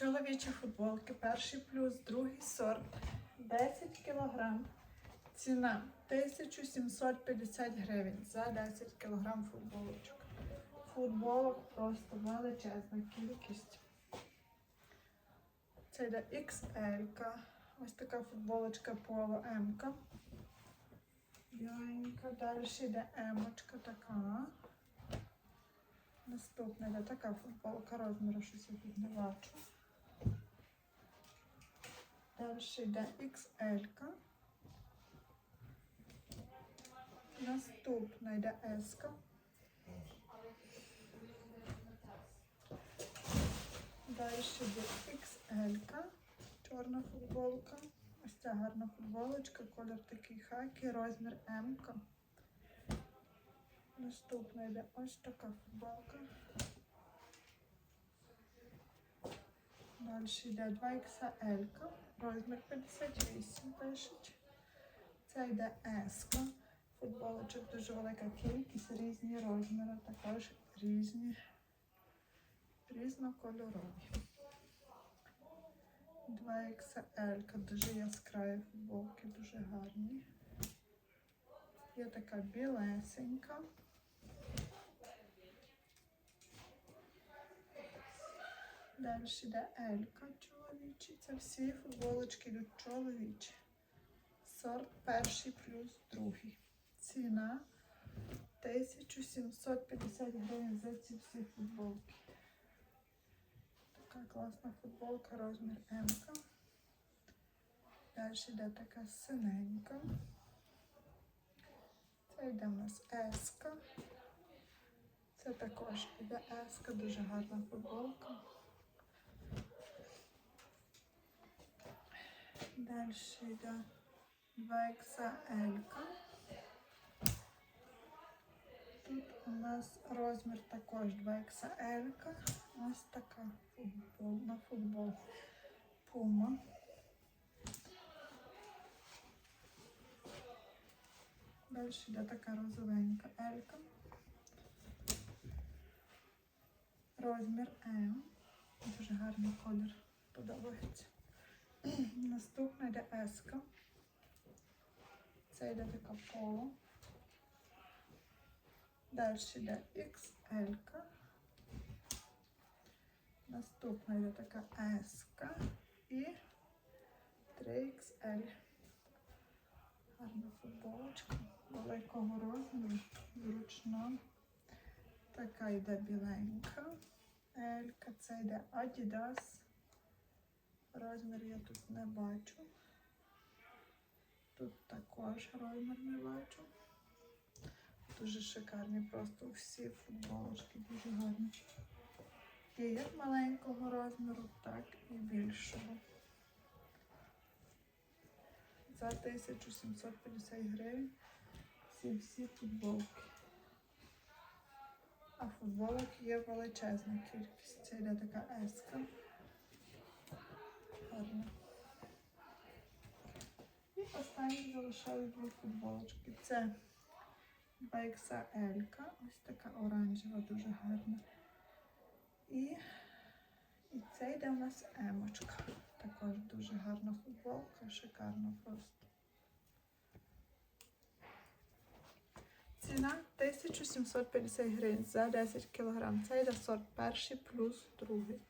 Чоловічі футболки, перший плюс, другий сорт, 10 кг. Ціна 1750 гривень за 10 кг футболочок. Футболок просто величезна кількість. Це йде XL. -ка. Ось така футболочка поло М. -ка. Біленька. Далі йде емочка така. Наступна йде така футболка розміру, щось я тут не бачу. Далі йде XL. -ка. Наступна йде S. -ка. Далі йде XL, -ка. чорна футболка. Ось ця гарна футболочка, колір такий хакі, розмір М. -ка. Наступна йде ось така футболка. Далі йде 2XL, -ка. Розмір 58 пишуть. Це йде S. -ка. Футболочок дуже велика кількість, різні розміри, також різні, різнокольорові. 2XL, дуже яскраві футболки, дуже гарні. Є така білесенька. Далі йде Елька чоловічі. Це всі футболочки йдуть чоловічі. Сорт перший плюс другий. Ціна 1750 гривень за ці всі футболки. Така класна футболка, розмір М. -ка. Далі йде така синенька. Це йде у нас. -ка. Це також йде -ка, дуже гарна футболка. Далі йде 2XL. -ка. Тут у нас розмір також 2XL. -ка. Ось така футбольна футбол. Пума. Далі йде така розовенька Елька. Розмір М. Дуже гарний колір подобається. Наступна йде Еска. Це йде така поло. Далі йде XL. -ка. Наступна йде така S і 3XL. Гарна футболочка великого розміру, зручна. Така йде біленька. Елька, це йде Adidas. Розмір я тут не бачу. Тут також розмір не бачу. Дуже шикарні, просто всі футболочки дуже гарні. Є як маленького розміру, так і більшого. За 1750 гривень ці всі футболки. А футболок є величезна кількість. Це йде така еска. Гарна. І останні залишаю дві футболочки. Це XL, ось така оранжева, дуже гарна. І, і це йде у нас емочка. Також дуже гарна футболка, шикарна просто. Ціна 1750 гривень за 10 кг. Це йде сорт перший плюс другий.